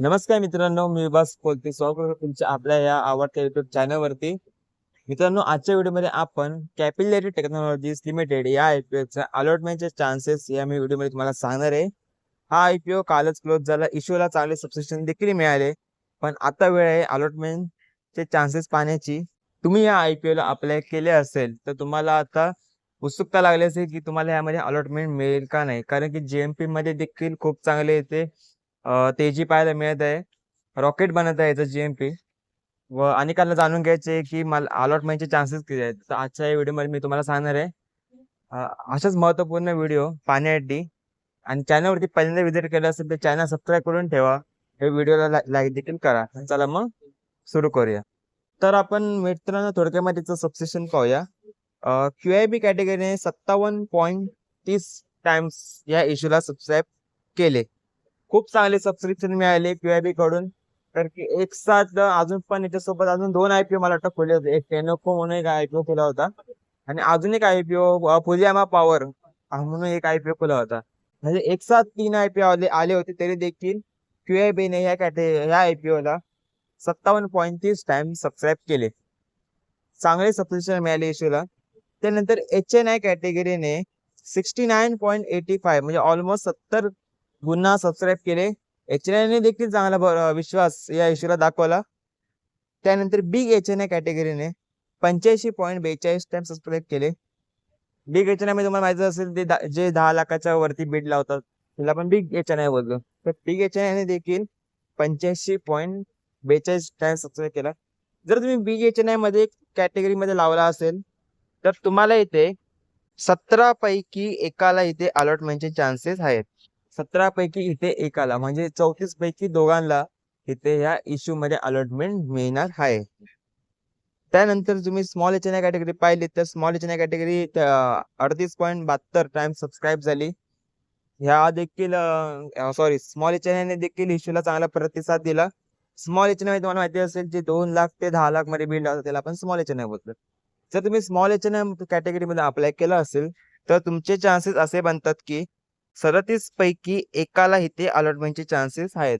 नमस्कार मित्रांनो मी बस बोलते स्वागत तुमच्या आपल्या या आवडत्या युट्यूब चॅनलवरती मित्रांनो आजच्या व्हिडिओमध्ये आपण कॅपिलरी टेक्नॉलॉजीज लिमिटेड या आयपीओच्या अलॉटमेंटचे चान्सेस या मी व्हिडिओमध्ये तुम्हाला सांगणार आहे. हा आयपीओ कालच क्लोज झाला. इश्यूला चांगले सबस्क्रिप्शन देखील मिळाले. पण आता वेळ आहे अलॉटमेंटचे चान्सेस पाहण्याची. तुम्ही या आयपीओला अप्लाय केले असेल तर तुम्हाला आता उत्सुकता लागली असेल की तुम्हाला यामध्ये अलॉटमेंट मिळेल का नाही. कारण की जीएमपी मध्ये देखील खूप चांगले येते. तेजी पाहायला मिळत आहे रॉकेट बनत आहे याचं जीएमपी व अनेकांना जाणून घ्यायचे की मला अलॉटमेंटचे चान्सेस किती आहेत. तर आजच्या या व्हिडिओमध्ये मी तुम्हाला सांगणार आहे. अ, अशाच महत्त्वपूर्ण व्हिडिओ पाहण्यासाठी आणि चॅनलवरती पहिल्यांदा विजिट केलं असेल तर चॅनल सबस्क्राईब करून ठेवा. हे व्हिडिओला लाईक देखील करा. चला मग सुरू करूया. तर आपण मित्रांनो थोडक्यामध्ये सबस्क्रिप्शन पाहूया. क्यू आय बी कॅटेगरीने सत्तावन्न पॉईंट तीस टाइम्स या इश्यूला सबस्क्राईब केले. खूप चांगले सबस्क्रिप्शन मिळाले पीआयबी कडून. तर की एक साथ अजून पण याच्यासोबत अजून दोन आयपीओ मला वाटतं खोले होते. एक टेनोको म्हणून एक आयपीओ खुला होता. आणि अजून एक आयपीओ फुजियामा पॉवर म्हणून एक आयपीओ खुला होता. म्हणजे एक साथ तीन आयपीओ आले आले होते तरी देखील क्यूआयबीने ने या कॅटे या आयपीओ ला सत्तावन्न पॉईंट तीस टाइम सबस्क्राईब केले. चांगले सबस्क्रिप्शन मिळाले इशूला त्यानंतर H N I कॅटेगरीने sixty nine point eighty five म्हणजे ऑलमोस्ट सत्तर गुन्हा सबस्क्राईब केले. एच एन आयने देखील चांगला विश्वास या इश्यूला दाखवला. त्यानंतर बिग एच एन आय कॅटेगरीने पंच्याऐंशी पॉईंट बेचाळीस टाइम सबस्क्राईब केले. बिग एच एन आयमध्ये तुम्हाला माहिती असेल ते जे दहा लाखाच्या वरती बीड लावतात त्याला आपण बिग एच एन आय बोलतो तर बिग एच एन आयने देखील पंच्याऐंशी पॉईंट बेचाळीस टाइम सबस्क्राईब केला. जर तुम्ही बिग एच एन आयमध्ये कॅटेगरी मध्ये लावला असेल तर तुम्हाला इथे सतरा पैकी एकाला इथे अलॉटमेंटचे म्हणजे चान्सेस आहेत. सतरा पैकी इथे एकाला म्हणजे चौतीस पैकी दोघांना इथे ह्या इश्यू मध्ये अलॉटमेंट मिळणार आहे. त्यानंतर तुम्ही small H N I category पाहिली तर small H N I category अडतीस पॉईंट बहात्तर टाइम सबस्क्राईब झाली. ह्या देखील सॉरी स्मॉल एच एन आयने देखील इश्यूला चांगला प्रतिसाद दिला. स्मॉल एच एन आय तुम्हाला माहिती असेल जे दोन लाख ते दहा लाखमध्ये बिल्ड होतं त्याला आपण स्मॉल एच एन आय बोलतो जर तुम्ही small H N I category मध्ये अप्लाय केलं असेल तर तुमचे चान्सेस असे बनतात की सदतीस पैकी एकाला इथे अलॉटमेंटचे चान्सेस आहेत.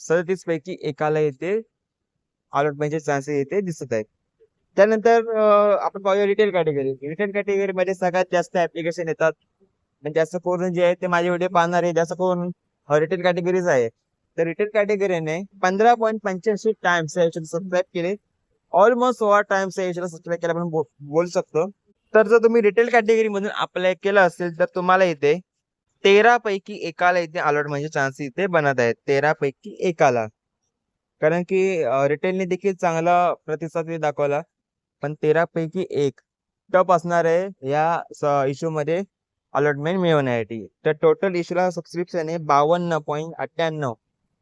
सदतीस पैकी एकाला इथे अलॉटमेंटचे चान्सेस इथे दिसत आहेत. त्यानंतर आपण पाहूया रिटेल कॅटेगरी रिटेल कॅटेगरी मध्ये सगळ्यात जास्त ऍप्लिकेशन येतात. म्हणजे जास्त करून जे आहे ते माझे व्हिडिओ पाहणारे जास्त करून रिटेल कॅटेगरीज आहे. तर रिटेल कॅटेगरीने पंधरा पॉईंट पंच्याऐंशी टाइम्स सबस्क्राईब केले. ऑलमोस्ट सोळा टाइम्स या सबस्क्राईब केला आपण बोलू शकतो. तर जर तुम्ही रिटेल कॅटेगरी मधून अप्लाय केलं असेल तर तुम्हाला इथे तेरा पैकी एकाला इथे अलॉटमेंटचे म्हणजे चान्स इथे बनत आहेत. तेरा पैकी एकाला. कारण की रिटेलने देखील चांगला प्रतिसाद दाखवला. पण तेरा पैकी एक. टप असणार आहे या इश्यू मध्ये अलॉटमेंट मिळवण्यासाठी. तर टोटल इश्यूला सबस्क्रिप्शन आहे बावन्न पॉईंट अठ्ठ्याण्णव.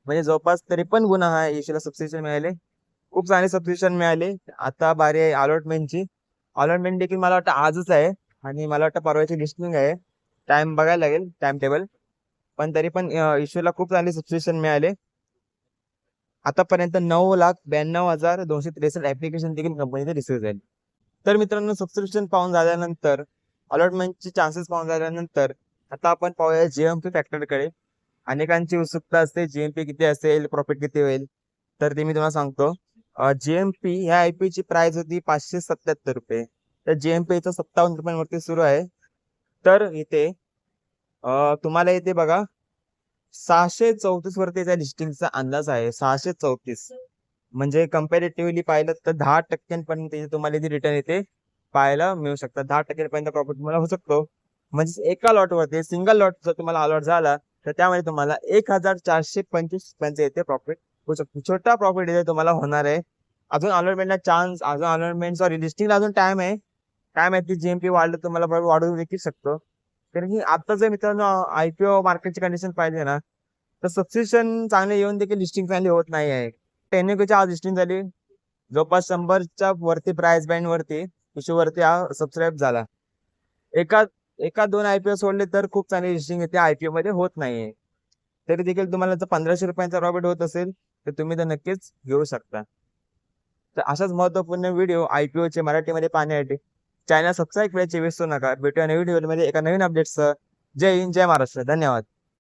म्हणजे जवळपास त्रेपन्न गुन्हा हा इश्यूला सबस्क्रिप्शन मिळाले. खूप चांगले सबस्क्रिप्शन मिळाले. आता बारी आहे अलॉटमेंटची अलॉटमेंट देखील मला वाटतं आजच आहे. आणि मला वाटतं परवाची लिस्टिंग आहे. टाइम बघायला लागेल टाइम टेबल पण तरी पण इश्यूला खूप चांगले सबस्क्रिप्शन मिळाले. आतापर्यंत नऊ लाख ब्याण्णव हजार दोनशे त्रेसष्ट ऍप्लिकेशन देखील कंपनीचे रिसीव्ह झाले. तर मित्रांनो सबस्क्रिप्शन पाहून झाल्यानंतर अलॉटमेंटचे चान्सेस पाहून झाल्यानंतर आता आपण पाहूया जीएमपी फॅक्टरकडे अनेकांची उत्सुकता असते जीएमपी किती असेल प्रॉफिट किती होईल? तर ते मी तुम्हाला सांगतो. जीएमपी ह्या आयपी ची प्राइस होती पाचशे सत्याहत्तर रुपये. तर जीएमपी इथं सत्तावन्न रुपयांवरती सुरू आहे. तर इथे तुम्हाला इथे बघा सहाशे चौतीस वरती त्या लिस्टिंगचा अंदाज आहे. सहाशे चौतीस. म्हणजे कम्पॅरेटिव्हली पाहिलं तर दहा टक्क्यांपर्यंत तुम्हाला इथे रिटर्न इथे पाहायला मिळू शकतात. दहा टक्क्यांपर्यंत प्रॉफिट तुम्हाला होऊ शकतो. म्हणजे एका लॉट वरती सिंगल लॉट जर तुम्हाला अलॉट झाला तर त्यामध्ये तुम्हाला एक हजार चारशे पंचवीस रुपयांचे येते प्रॉफिट होऊ शकतो. छोटा प्रॉफिट इथे तुम्हाला होणार आहे. अजून अलॉटमेंटला चान्स अजून अलॉटमेंट सॉरी लिस्टिंगला अजून टाइम आहे. काय माहिती जीएमपी वाढलं तर मला वाढू देखील शकतो. कारण की आता जर मित्रांनो आयपीओ मार्केटची कंडिशन पाहिजे ना तर सबस्क्रिप्शन चांगले येऊन देखील लिस्टिंग चांगली होत नाही आहे. टेनिकोची आज लिस्टिंग झाली. जवळपास शंभरच्या वरती प्राइस बँड वरती इश्यू वरती हा सबस्क्राईब झाला. एका एका दोन आयपीओ सोडले तर खूप चांगली लिस्टिंग येते आयपीओ मध्ये होत नाहीये. तरी देखील तुम्हाला जर पंधराशे रुपयांचा प्रॉफिट होत असेल तर तुम्ही तर नक्कीच घेऊ शकता. तर अशाच महत्त्वपूर्ण व्हिडिओ आयपीओ चे मराठीमध्ये पाहण्यासाठी. चॅनल सबस्क्राईब करायचे विसरू नका. भेटूया नवीन व्हिडिओमध्ये एका नवीन अपडेटसह जय हिंद जय महाराष्ट्र. धन्यवाद.